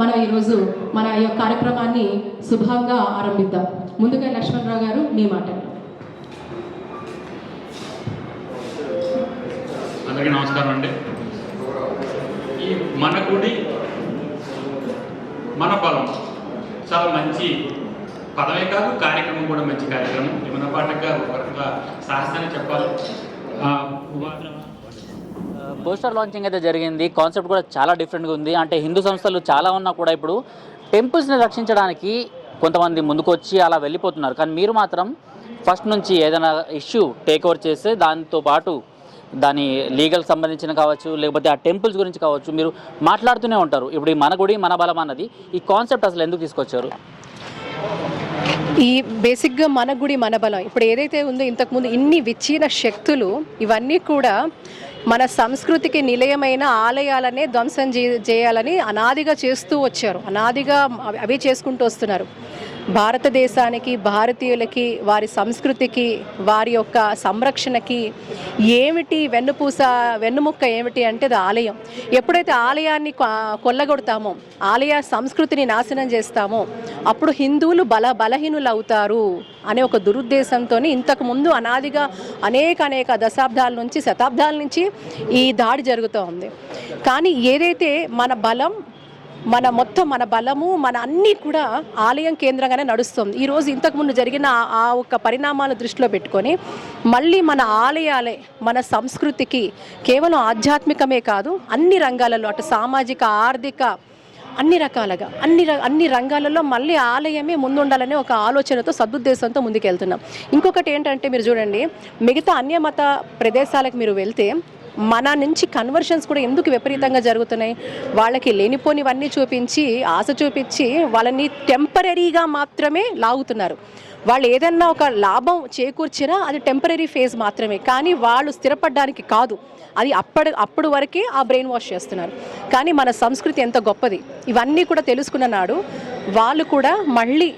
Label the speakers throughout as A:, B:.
A: మనం ఈరోజు మన ఈ కార్యక్రమాన్ని శుభంగా ఆరంభిద్దాం. ముందుగా లక్ష్మణరావు గారు మీ మాట.
B: అందరికీ నమస్కారం అండి. ఈ మన గుడి మన బలం చాలా మంచి పదమే కాదు కార్యక్రమం కూడా మంచి కార్యక్రమం. యమున పాఠక్ ఒక రకంగా సాహసాన్ని చెప్పాలి?
C: పోస్టర్ లాంచింగ్ అయితే జరిగింది. కాన్సెప్ట్ కూడా చాలా డిఫరెంట్గా ఉంది. అంటే హిందూ సంస్థలు చాలా ఉన్నా కూడా ఇప్పుడు టెంపుల్స్ని రక్షించడానికి కొంతమంది ముందుకొచ్చి అలా వెళ్ళిపోతున్నారు. కానీ మీరు మాత్రం ఫస్ట్ నుంచి ఏదైనా ఇష్యూ టేక్ ఓవర్ చేస్తే దాంతో పాటు దాని లీగల్ సంబంధించిన కావచ్చు లేకపోతే ఆ టెంపుల్స్ గురించి కావచ్చు మీరు మాట్లాడుతూనే ఉంటారు. ఇప్పుడు ఈ మన గుడి మన బలం అన్నది ఈ కాన్సెప్ట్ అసలు ఎందుకు తీసుకొచ్చారు?
D: ఈ బేసిక్గా మన గుడి మన బలం. ఇప్పుడు ఏదైతే ఉందో ఇంతకుముందు ఇన్ని విచ్చిన శక్తులు ఇవన్నీ కూడా మన సంస్కృతికి నిలయమైన ఆలయాలనే ధ్వంసం చేయాలని అనాదిగా చేస్తూ వచ్చారు. అనాదిగా అవి- అవే చేసుకుంటూ వస్తున్నారు. భారతదేశానికి భారతీయులకి వారి సంస్కృతికి వారి యొక్క సంరక్షణకి ఏమిటి వెన్నుపూస వెన్నుముక్క ఏమిటి అంటే అది ఆలయం. ఎప్పుడైతే ఆలయాన్ని కొ- కొల్లగొడతామో ఆలయ సంస్కృతిని నాశనం చేస్తామో అప్పుడు హిందువులు బల బలహీనులు అవుతారు అనే ఒక దురుద్దేశంతో ఇంతకు ముందు అనాదిగా అనేక అనేక దశాబ్దాల నుంచి శతాబ్దాల నుంచి ఈ దాడి జరుగుతూ ఉంది. కానీ ఏదైతే మన బలం మన మొత్తం మన బలము మన అన్నీ కూడా ఆలయం కేంద్రంగానే నడుస్తుంది. ఈరోజు ఇంతకుముందు జరిగిన ఆ- ఒక్క పరిణామాల దృష్టిలో పెట్టుకొని మళ్ళీ మన ఆలయాలే మన సంస్కృతికి కేవలం ఆధ్యాత్మికమే కాదు అన్ని రంగాలలో అటు సామాజిక ఆర్థిక అన్ని రకాలుగా అన్ని ర- అన్ని రంగాలలో మళ్ళీ ఆలయమే ముందుండాలనే ఒక ఆలోచనతో సదుద్దేశంతో ముందుకెళ్తున్నాం. ఇంకొకటి ఏంటంటే మీరు చూడండి మిగతా అన్యమత ప్రదేశాలకు మీరు వెళ్తే మన నుంచి కన్వర్షన్స్ కూడా ఎందుకు విపరీతంగా జరుగుతున్నాయి? వాళ్ళకి లేనిపోనివన్నీ చూపించి ఆశ చూపించి వాళ్ళని టెంపరీగా మాత్రమే లాగుతున్నారు. వాళ్ళు ఏదన్నా ఒక లాభం చేకూర్చినా అది టెంపరీ ఫేజ్ మాత్రమే. కానీ వాళ్ళు స్థిరపడడానికి కాదు. అది అప్పటి అప్పుడు వరకే ఆ బ్రెయిన్ వాష్ చేస్తున్నారు. కానీ మన సంస్కృతి ఎంత గొప్పది. ఇవన్నీ కూడా తెలుసుకున్న నాడు వాళ్ళు కూడా మళ్ళీ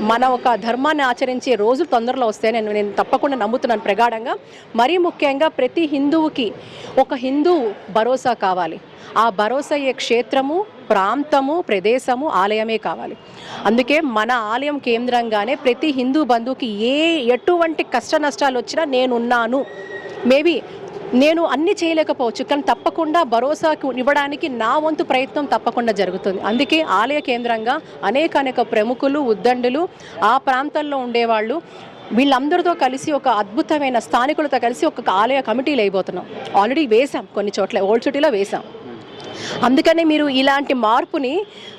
D: మన ఒక ధర్మాన్ని ఆచరించే రోజు తొందరలో వస్తే నేను నేను తప్పకుండా నమ్ముతున్నాను ప్రగాఢంగా. మరీ ముఖ్యంగా ప్రతి హిందువుకి ఒక హిందువు భరోసా కావాలి. ఆ భరోసా అయ్యే క్షేత్రము ప్రాంతము ప్రదేశము ఆలయమే కావాలి. అందుకే మన ఆలయం కేంద్రంగానే ప్రతి హిందూ బంధువుకి ఏ ఎటువంటి కష్ట నష్టాలు వచ్చినా నేనున్నాను. మేబీ నేను అన్ని చేయలేకపోవచ్చు కానీ తప్పకుండా భరోసాకు ఇవ్వడానికి నా వంతు ప్రయత్నం తప్పకుండా జరుగుతుంది. అందుకే ఆలయ కేంద్రంగా అనేక అనేక ప్రముఖులు ఉద్దండులు ఆ ప్రాంతాల్లో ఉండేవాళ్ళు వీళ్ళందరితో కలిసి ఒక అద్భుతమైన స్థానికులతో కలిసి ఒక ఆలయ కమిటీలు అయిపోతున్నాం. ఆల్రెడీ వేసాం కొన్ని చోట్ల ఓల్డ్ సిటీలో వేసాం అందుకనే మీరు ఇలాంటి మార్పుని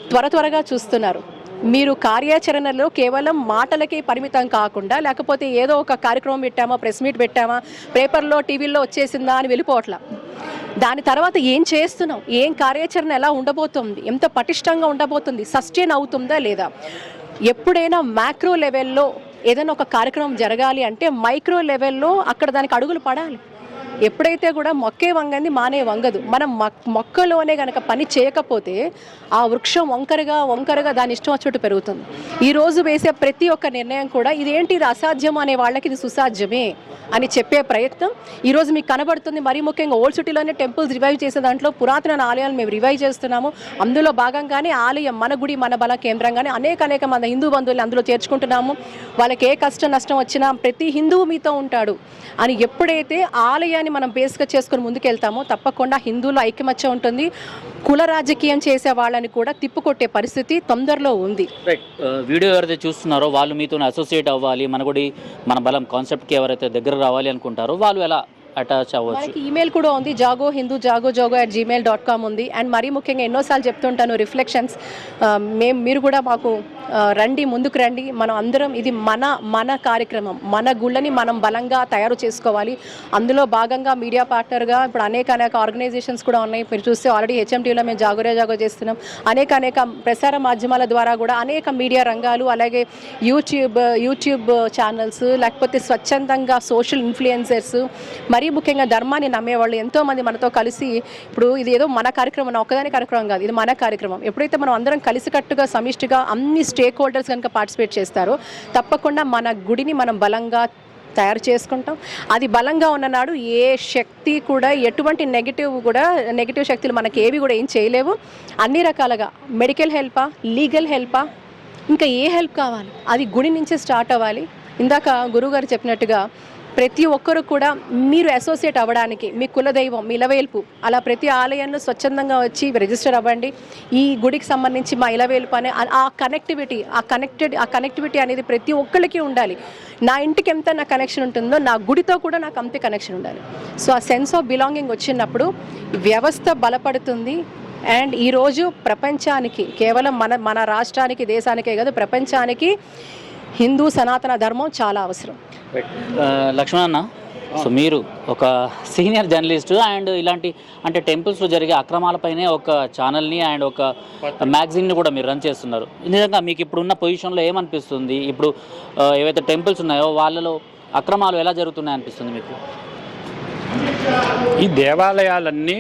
D: త్వర త్వరగా చూస్తున్నారు. మీరు కార్యాచరణలో కేవలం మాటలకే పరిమితం కాకుండా లేకపోతే ఏదో ఒక కార్యక్రమం పెట్టామా ప్రెస్ మీట్ పెట్టామా పేపర్లో టీవీల్లో వచ్చేసిందా అని వెళ్ళిపోవట్లా. దాని తర్వాత ఏం చేస్తున్నాం? ఏం కార్యాచరణ ఎలా ఉండబోతుంది? ఎంత పటిష్టంగా ఉండబోతుంది? సస్టైన్ అవుతుందా లేదా? ఎప్పుడైనా మ్యాక్రో లెవెల్లో ఏదైనా ఒక కార్యక్రమం జరగాలి అంటే మైక్రో లెవెల్లో అక్కడ దానికి అడుగులు పడాలి. ఎప్పుడైతే కూడా మొక్కే వంగంది మానే వంగదు. మనం మొక్కలోనే గనక పని చేయకపోతే ఆ వృక్షం వంకరగా వంకరగా దాని ఇష్టం వచ్చేట్టు పెరుగుతుంది. ఈ రోజు వేసే ప్రతి ఒక్క నిర్ణయం కూడా ఇదేంటి ఇది అసాధ్యం అనే వాళ్ళకి ఇది సుసాధ్యమే అని చెప్పే ప్రయత్నం. ఈరోజు మీకు కనబడుతుంది మరీ ముఖ్యంగా ఓల్డ్ సిటీలోనే టెంపుల్స్ రివైవ్ చేసే దాంట్లో పురాతన ఆలయాలు మేము రివైవ్ చేస్తున్నాము. అందులో భాగంగానే ఆలయం మన గుడి మన బల కేంద్రంగానే అనేక అనేక మన హిందూ బంధువులు అందులో చేర్చుకుంటున్నాము. వాళ్ళకి ఏ కష్టం నష్టం వచ్చినా ప్రతి హిందువు మీతో ఉంటాడు అని ఎప్పుడైతే ఆలయాన్ని మనం బేస్గా చేసుకుని ముందుకెళ్తామో తప్పకుండా హిందువులు ఐక్యమత్యం ఉంటుంది. కుల రాజకీయం చేసే వాళ్ళని కూడా తిప్పుకొట్టే పరిస్థితి తొందరలో ఉంది.
C: Uh, వీడియో ఎవరైతే చూస్తున్నారో వాళ్ళు మీతో అసోసియేట్ అవ్వాలి మన గుడి మన బలం కాన్సెప్ట్కి ఎవరైతే దగ్గర రావాలి అనుకుంటారో వాళ్ళు ఎలా అటాచ్ అవ్వచ్చు.
D: మనకి ఈమెయిల్ కూడా ఉంది Jago Hindu Jago Jago at Gmail dot com ఉంది. అండ్ మరీ ముఖ్యంగా ఎన్నోసార్లు చెప్తుంటాను రిఫ్లెక్షన్స్ మేము మీరు కూడా మాకు రండి ముందుకు రండి. మనం అందరం ఇది మన మన కార్యక్రమం. మన గుళ్ళని మనం బలంగా తయారు చేసుకోవాలి. అందులో భాగంగా మీడియా పార్ట్నర్గా ఇప్పుడు అనేక అనేక ఆర్గనైజేషన్స్ కూడా ఉన్నాయి. మీరు చూస్తే ఆల్రెడీ హెచ్ఎంటీలో మేము జాగోరే జాగో చేస్తున్నాం. అనేక అనేక ప్రసార మాధ్యమాల ద్వారా కూడా అనేక మీడియా రంగాలు అలాగే యూట్యూబ్ యూట్యూబ్ ఛానల్స్ లేకపోతే స్వచ్ఛందంగా సోషల్ ఇన్ఫ్లుయెన్సర్స్ మరి ముఖ్యంగా ధర్మాన్ని నమ్మేవాళ్ళు ఎంతోమంది మనతో కలిసి ఇప్పుడు ఇది ఏదో మన కార్యక్రమం ఒక్కదాని కార్యక్రమం కాదు ఇది మన కార్యక్రమం. ఎప్పుడైతే మనం అందరం కలిసికట్టుగా సమిష్టిగా అన్ని స్టేక్ హోల్డర్స్ కనుక పార్టిసిపేట్ చేస్తారో తప్పకుండా మన గుడిని మనం బలంగా తయారు చేసుకుంటాం. అది బలంగా ఉన్ననాడు ఏ శక్తి కూడా ఎటువంటి నెగిటివ్ కూడా నెగిటివ్ శక్తులు మనకి ఏవి కూడా ఏం చేయలేవు. అన్ని రకాలుగా మెడికల్ హెల్పా లీగల్ హెల్పా ఇంకా ఏ హెల్ప్ కావాలి? అది గుడి నుంచే స్టార్ట్ అవ్వాలి. ఇందాక గురువుగారు చెప్పినట్టుగా ప్రతి ఒక్కరు కూడా మీరు అసోసియేట్ అవ్వడానికి మీ కులదైవం మీ ఇలవేల్పు అలా ప్రతి ఆలయంలో స్వచ్ఛందంగా వచ్చి రిజిస్టర్ అవ్వండి. ఈ గుడికి సంబంధించి మా ఇలవేల్పు అనే ఆ- కనెక్టివిటీ ఆ కనెక్టెడ్ ఆ కనెక్టివిటీ అనేది ప్రతి ఒక్కరికి ఉండాలి. నా ఇంటికి ఎంత నా కనెక్షన్ ఉంటుందో నా గుడితో కూడా నాకు అంతే కనెక్షన్ ఉండాలి. సో ఆ సెన్స్ ఆఫ్ బిలాంగింగ్ వచ్చినప్పుడు వ్యవస్థ బలపడుతుంది. అండ్ ఈరోజు ప్రపంచానికి కేవలం మన మన రాష్ట్రానికి దేశానికే కాదు ప్రపంచానికి హిందూ సనాతన ధర్మం చాలా అవసరం.
C: లక్ష్మణ్ సో మీరు ఒక సీనియర్ జర్నలిస్ట్ అండ్ ఇలాంటి అంటే టెంపుల్స్లో జరిగే అక్రమాలపైనే ఒక ఛానల్ని అండ్ ఒక మ్యాగజైన్ని కూడా మీరు రన్ చేస్తున్నారు. నిజంగా మీకు ఇప్పుడు ఉన్న పొజిషన్లో ఏమనిపిస్తుంది? ఇప్పుడు ఆ, ఏవైతే టెంపుల్స్ ఉన్నాయో వాళ్ళలో అక్రమాలు ఎలా జరుగుతున్నాయి అనిపిస్తుంది మీకు?
B: ఈ దేవాలయాలన్నీ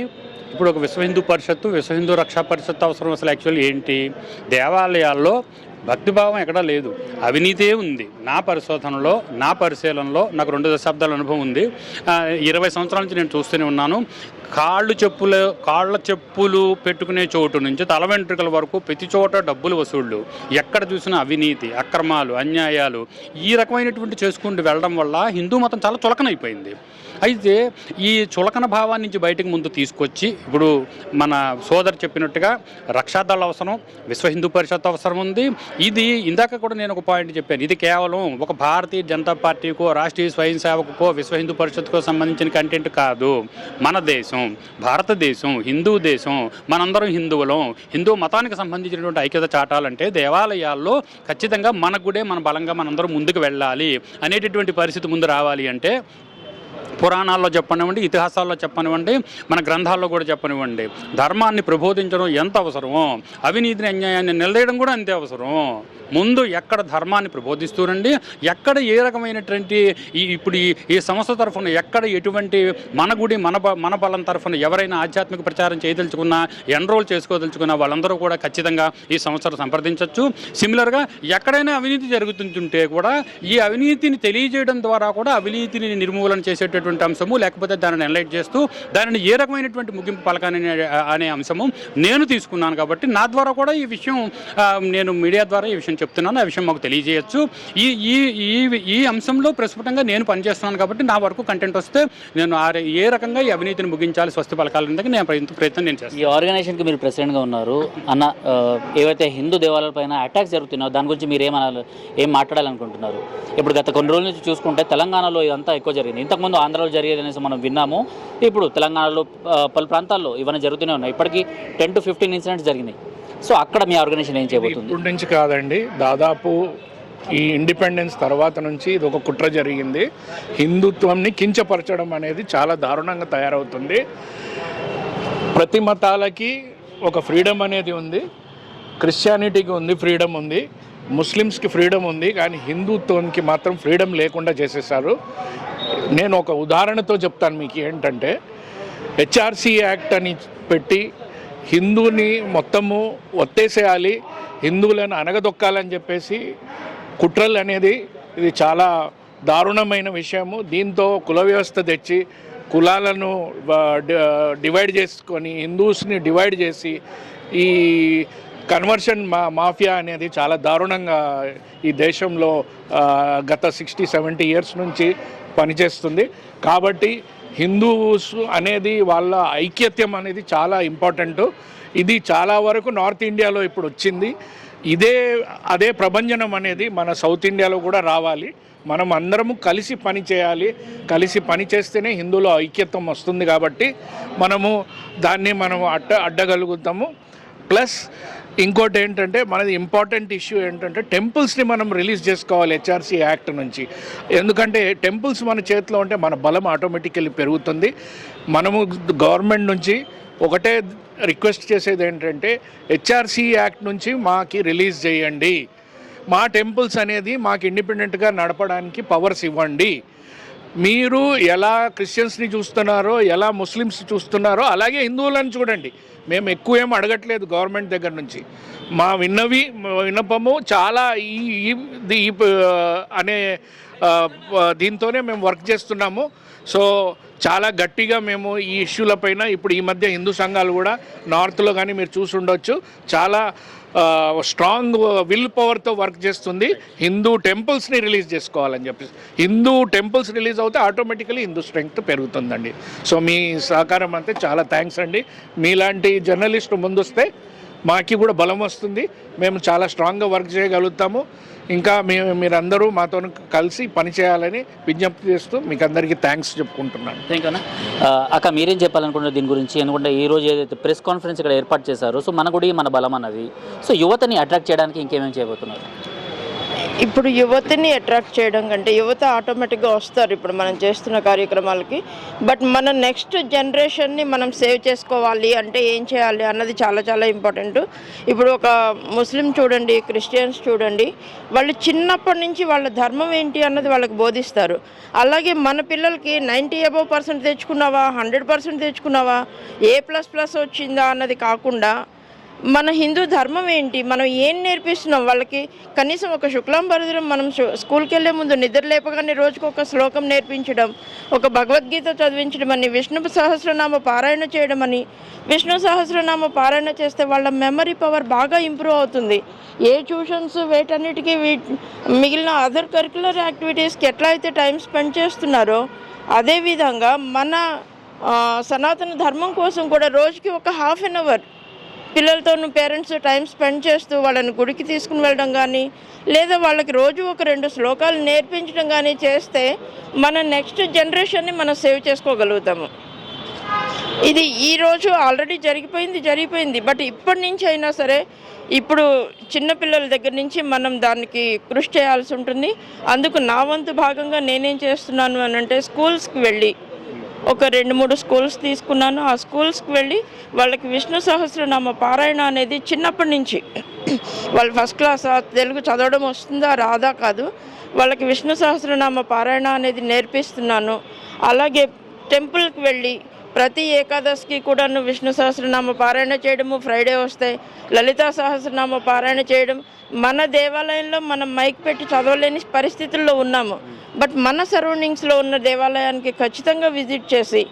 B: ఇప్పుడు ఒక విశ్వ హిందూ పరిషత్తు విశ్వ హిందూ రక్షా పరిషత్తు అవసరం అసలు యాక్చువల్ ఏంటి? దేవాలయాల్లో భక్తిభావం ఎక్కడా లేదు. అవినీతే ఉంది. నా పరిశోధనలో నా పరిశీలనలో నాకు రెండు దశాబ్దాల అనుభవం ఉంది. ఇరవై సంవత్సరాల నుంచి నేను చూస్తూనే ఉన్నాను. కాళ్ళు చెప్పులు కాళ్ళ చెప్పులు పెట్టుకునే చోటు నుంచి తల వెంట్రుకల వరకు ప్రతి చోట డబ్బులు వసూళ్ళు ఎక్కడ చూసినా అవినీతి అక్రమాలు అన్యాయాలు. ఈ రకమైనటువంటి చేసుకుంటూ వెళ్ళడం వల్ల హిందూ మతం చాలా చులకనైపోయింది. అయితే ఈ చులకన భావాన్ని నుంచి బయటకు ముందు తీసుకొచ్చి ఇప్పుడు మన సోదరు చెప్పినట్టుగా రక్షాదళ అవసరం విశ్వ హిందూ పరిషత్ అవసరం ఉంది. ఇది ఇందాక కూడా నేను ఒక పాయింట్ చెప్పాను. ఇది కేవలం ఒక భారతీయ జనతా పార్టీకో రాష్ట్రీయ స్వయం సేవకకో విశ్వ హిందూ పరిషత్కో సంబంధించిన కంటెంట్ కాదు. మన దేశం భారతదేశం హిందూ దేశం మనందరం హిందువులం. హిందూ మతానికి సంబంధించినటువంటి ఐక్యత చాటాలంటే దేవాలయాల్లో ఖచ్చితంగా మన గుడే మన బలంగా మనందరం ముందుకు వెళ్ళాలి అనేటటువంటి పరిస్థితి ముందు రావాలి అంటే పురాణాల్లో చెప్పనివ్వండి ఇతిహాసాల్లో చెప్పనివ్వండి మన గ్రంథాల్లో కూడా చెప్పనివ్వండి. ధర్మాన్ని ప్రబోధించడం ఎంత అవసరమో అవినీతిని అన్యాయాన్ని నిలదీయడం కూడా అంతే అవసరం. ముందు ఎక్కడ ధర్మాన్ని ప్రబోధిస్తూనండి ఎక్కడ ఏ రకమైనటువంటి ఈ ఇప్పుడు ఈ ఈ సంస్థ తరఫున ఎక్కడ ఎటువంటి మన గుడి మన మన బలం తరఫున ఎవరైనా ఆధ్యాత్మిక ప్రచారం చేయదలుచుకున్నా ఎన్రోల్ చేసుకోదలుచుకున్నా వాళ్ళందరూ కూడా ఖచ్చితంగా ఈ సంస్థను సంప్రదించవచ్చు సిమిలర్గా ఎక్కడైనా అవినీతి జరుగుతుంటుంటే కూడా ఈ అవినీతిని తెలియజేయడం ద్వారా కూడా అవినీతిని నిర్మూలన చేసేటటువంటి అంశము లేకపోతే దానిని ఎన్లైట్ చేస్తూ దానిని ఏ రకమైనటువంటి ముగింపు పలకాని అనే అంశము నేను తీసుకున్నాను కాబట్టి నా ద్వారా కూడా ఈ విషయం నేను మీడియా ద్వారా ఈ విషయం చెప్తున్నాను ఆ విషయం మాకు తెలియజేయచ్చు. ఈ ఈ ఈ ఈ అంశంలో ప్రస్ఫుటంగా నేను పనిచేస్తున్నాను కాబట్టి నా వరకు కంటెంట్ వస్తే నేను ఆ ఏ రకంగా ఈ అవినీతిని ముగించాలి స్వస్తి పలకాలని నేను ప్రయత్నం నేను చేస్తాను.
C: ఈ ఆర్గనైజేషన్కి మీరు ప్రెసిడెంట్గా ఉన్నారు అన్న ఏవైతే హిందూ దేవాలయాల పైన అటాక్స్ జరుగుతున్నాయో దాని గురించి మీరు ఏమనాలి ఏం మాట్లాడాలనుకుంటున్నారు? ఇప్పుడు గత కొన్ని రోజుల నుంచి చూసుకుంటే తెలంగాణలో ఇదంతా ఎక్కువ జరిగింది. ఇంతకుముందు ఆంధ్రాలో జరిగేది అనేసి మనం విన్నాము. ఇప్పుడు తెలంగాణలో పలు ప్రాంతాల్లో ఇవన్నీ జరుగుతూనే ఉన్నాయి. ఇప్పటికీ టెన్ టు ఫిఫ్టీన్ ఇన్సిడెంట్స్ జరిగినాయి. సో అక్కడ మీ ఆర్గనైజేషన్ ఏం చేయబోతుంది?
E: ఇప్పటి నుంచి కాదండి. దాదాపు ఈ ఇండిపెండెన్స్ తర్వాత నుంచి ఇది ఒక కుట్ర జరిగింది. హిందుత్వంని కించపరచడం అనేది చాలా దారుణంగా తయారవుతుంది. ప్రతి మతాలకి ఒక ఫ్రీడమ్ అనేది ఉంది. క్రిస్టియానిటీకి ఉంది ఫ్రీడమ్ ఉంది. ముస్లిమ్స్కి ఫ్రీడమ్ ఉంది కానీ హిందుత్వానికి మాత్రం ఫ్రీడమ్ లేకుండా చేసేసారు నేను ఒక ఉదాహరణతో చెప్తాను మీకు ఏంటంటే హెచ్ఆర్సి యాక్ట్ అని పెట్టి హిందూని మొత్తము ఒత్తేసేయాలి హిందువులను అనగదొక్కాలని చెప్పేసి కుట్రలు అనేది ఇది చాలా దారుణమైన విషయము. దీంతో కుల వ్యవస్థ తెచ్చి కులాలను డివైడ్ చేసుకొని హిందూస్ని డివైడ్ చేసి ఈ కన్వర్షన్ మా మాఫియా అనేది చాలా దారుణంగా ఈ దేశంలో గత సిక్స్టీ సెవెంటీ ఇయర్స్ నుంచి పనిచేస్తుంది. కాబట్టి హిందూస్ అనేది వాళ్ళ ఐక్యత్యం అనేది చాలా ఇంపార్టెంట్. ఇది చాలా వరకు నార్త్ ఇండియాలో ఇప్పుడు వచ్చింది. ఇదే అదే ప్రభంజనం అనేది మన సౌత్ ఇండియాలో కూడా రావాలి. మనం అందరము కలిసి పని చేయాలి. కలిసి పని చేస్తేనే హిందువులో ఐక్యత్వం వస్తుంది కాబట్టి మనము దాన్ని మనం అడ్డ అడ్డగలుగుతాము. ప్లస్ ఇంకోటి ఏంటంటే మనది ఇంపార్టెంట్ ఇష్యూ ఏంటంటే టెంపుల్స్ని మనం రిలీజ్ చేసుకోవాలి హెచ్ఆర్సీ యాక్ట్ నుంచి. ఎందుకంటే టెంపుల్స్ మన చేతిలో ఉంటే మన బలం ఆటోమేటికల్లీ పెరుగుతుంది. మనము గవర్నమెంట్ నుంచి ఒకటే రిక్వెస్ట్ చేసేది ఏంటంటే హెచ్ఆర్సీ యాక్ట్ నుంచి మాకి రిలీజ్ చేయండి. మా టెంపుల్స్ అనేది మాకు ఇండిపెండెంట్గా నడపడానికి పవర్స్ ఇవ్వండి. మీరు ఎలా క్రిస్టియన్స్ని చూస్తున్నారో ఎలా ముస్లిమ్స్ చూస్తున్నారో అలాగే హిందువులను చూడండి. మేము ఎక్కువ ఏం అడగట్లేదు గవర్నమెంట్ దగ్గర నుంచి. మా విన్నవి విన్నపము చాలా ఈ అనే దీంతోనే మేము వర్క్ చేస్తున్నాము. సో చాలా గట్టిగా మేము ఈ ఇష్యూలపైన ఇప్పుడు ఈ మధ్య హిందూ సంఘాలు కూడా నార్త్లో కానీ మీరు చూసి ఉండొచ్చు. చాలా స్ట్రాంగ్ విల్ పవర్తో వర్క్ చేస్తుంది. హిందూ టెంపుల్స్ని రిలీజ్ చేసుకోవాలని చెప్పి హిందూ టెంపుల్స్ రిలీజ్ అవుతే ఆటోమేటికలీ హిందూ స్ట్రెంగ్త్ పెరుగుతుందండి. సో మీ సహకారం అంతే. చాలా థ్యాంక్స్ అండి. మీలాంటి జర్నలిస్ట్ ముందొస్తే మాకి కూడా బలం వస్తుంది. మేము చాలా స్ట్రాంగ్గా వర్క్ చేయగలుగుతాము. ఇంకా మీ మీరందరూ మాతో కలిసి పనిచేయాలని విజ్ఞప్తి చేస్తూ మీకు అందరికీ థ్యాంక్స్ చెప్పుకుంటున్నాను.
C: థ్యాంక్ యూ అన్న. అక్క మీరేం చెప్పాలనుకుంటున్నారు దీని గురించి? ఎందుకంటే ఈ రోజు ఏదైతే ప్రెస్ కాన్ఫరెన్స్ ఇక్కడ ఏర్పాటు చేశారో సో మన గుడి మన బలం అన్నది. సో యువతని అట్రాక్ట్ చేయడానికి ఇంకేమేమి చేయబోతున్నారు?
F: ఇప్పుడు యువతని అట్రాక్ట్ చేయడం కంటే యువత ఆటోమేటిక్గా వస్తారు ఇప్పుడు మనం చేస్తున్న కార్యక్రమాలకి. బట్ మన నెక్స్ట్ జనరేషన్ని మనం సేవ్ చేసుకోవాలి అంటే ఏం చేయాలి అన్నది చాలా చాలా ఇంపార్టెంట్ ఇప్పుడు ఒక ముస్లిం చూడండి క్రిస్టియన్స్ చూడండి వాళ్ళు చిన్నప్పటి నుంచి వాళ్ళ ధర్మం ఏంటి అన్నది వాళ్ళకి బోధిస్తారు. అలాగే మన పిల్లలకి నైంటీ అబవ్ పర్సెంట్ తెచ్చుకున్నావా హండ్రెడ్ పర్సెంట్ తెచ్చుకున్నావా ఏ ప్లస్ ప్లస్ వచ్చిందా అన్నది కాకుండా మన హిందూ ధర్మం ఏంటి? మనం ఏం నేర్పిస్తున్నాం? వాళ్ళకి కనీసం ఒక శుక్లం శుక్లాంబరదరం మనం స్కూల్కి వెళ్ళే ముందు నిద్ర లేపగానే రోజుకు ఒక శ్లోకం నేర్పించడం ఒక భగవద్గీత చదివించడం అని విష్ణు సహస్రనామ పారాయణ చేయడం అని విష్ణు సహస్రనామ పారాయణ చేస్తే వాళ్ళ మెమరీ పవర్ బాగా ఇంప్రూవ్ అవుతుంది. ఏ ట్యూషన్స్ వేటన్నిటికీ వీ మిగిలిన అదర్ కరికులర్ యాక్టివిటీస్కి ఎట్లా అయితే టైం స్పెండ్ చేస్తున్నారో అదేవిధంగా మన సనాతన ధర్మం కోసం కూడా రోజుకి ఒక హాఫ్ అన్ అవర్ పిల్లలతో పేరెంట్స్ టైం స్పెండ్ చేస్తూ వాళ్ళని గుడికి తీసుకుని వెళ్ళడం కానీ లేదా వాళ్ళకి రోజు ఒక రెండు శ్లోకాలు నేర్పించడం కానీ చేస్తే మన నెక్స్ట్ జనరేషన్ని మనం సేవ్ చేసుకోగలుగుతాము. ఇది ఈరోజు ఆల్రెడీ జరిగిపోయింది జరిగిపోయింది. బట్ ఇప్పటి నుంచి అయినా సరే ఇప్పుడు చిన్నపిల్లల దగ్గర నుంచి మనం దానికి కృషి చేయాల్సి ఉంటుంది. అందుకు నా వంతు భాగంగా నేనేం చేస్తున్నాను అని అంటే స్కూల్స్కి వెళ్ళి ఒక రెండు మూడు స్కూల్స్ తీసుకున్నాను. ఆ స్కూల్స్కి వెళ్ళి వాళ్ళకి విష్ణు సహస్రనామ పారాయణ అనేది చిన్నప్పటి నుంచి. వాళ్ళు ఫస్ట్ క్లాస్ తెలుగు చదవడం వస్తుందా రాదా కాదు. వాళ్ళకి విష్ణు సహస్రనామ పారాయణ అనేది నేర్పిస్తున్నాను. అలాగే టెంపుల్కి వెళ్ళి ప్రతి ఏకాదశికి కూడాను విష్ణు సహస్రనామ పారాయణ చేయడము ఫ్రైడే వస్తే లలితా సహస్రనామ పారాయణ చేయడం. మన దేవాలయంలో మనం మైక్ పెట్టి చదవలేని పరిస్థితుల్లో ఉన్నాము. బట్ మన సరౌండింగ్స్లో ఉన్న దేవాలయానికి ఖచ్చితంగా విజిట్ చేసి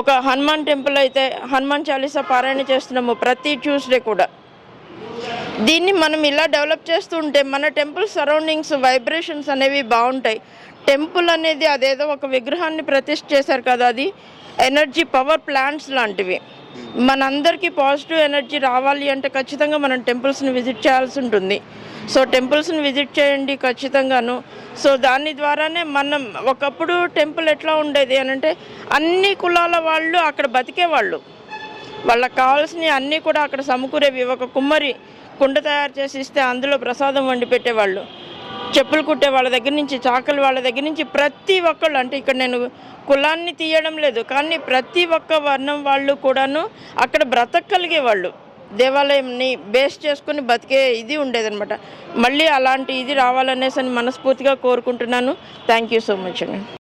F: ఒక హనుమాన్ టెంపుల్ అయితే హనుమాన్ చాలీసా పారాయణ చేస్తున్నాము ప్రతి ట్యూస్డే కూడా. దీన్ని మనం ఇలా డెవలప్ చేస్తూ ఉంటే మన టెంపుల్ సరౌండింగ్స్ వైబ్రేషన్స్ అనేవి బాగుంటాయి. టెంపుల్ అనేది అదేదో ఒక విగ్రహాన్ని ప్రతిష్ఠ చేశారు కదా అది. ఎనర్జీ పవర్ ప్లాంట్స్ లాంటివి. మనందరికీ పాజిటివ్ ఎనర్జీ రావాలి అంటే ఖచ్చితంగా మనం టెంపుల్స్ని విజిట్ చేయాల్సి ఉంటుంది. సో టెంపుల్స్ని విజిట్ చేయండి ఖచ్చితంగాను. సో దాని ద్వారానే మనం ఒకప్పుడు టెంపుల్ ఎట్లా ఉండేది అని అంటే అన్ని కులాల వాళ్ళు అక్కడ బతికేవాళ్ళు. వాళ్ళకి కావాల్సినవి అన్నీ కూడా అక్కడ సమకూరేవి. ఒక కుమ్మరి కుండ తయారు చేసి ఇస్తే అందులో ప్రసాదం వండి పెట్టేవాళ్ళు. చెప్పులు కుట్టే వాళ్ళ దగ్గర నుంచి చాకలి వాళ్ళ దగ్గర నుంచి ప్రతి ఒక్కళ్ళు అంటే ఇక్కడ నేను కులాన్ని తీయడం లేదు కానీ ప్రతి ఒక్క వర్ణం వాళ్ళు కూడాను అక్కడ బ్రతకగలిగే వాళ్ళు. దేవాలయంని బేస్ చేసుకుని బతికే ఇది ఉండేదన్నమాట. మళ్ళీ అలాంటి ఇది రావాలనేసి అని మనస్ఫూర్తిగా కోరుకుంటున్నాను. థ్యాంక్ యూ సో మచ్ అండి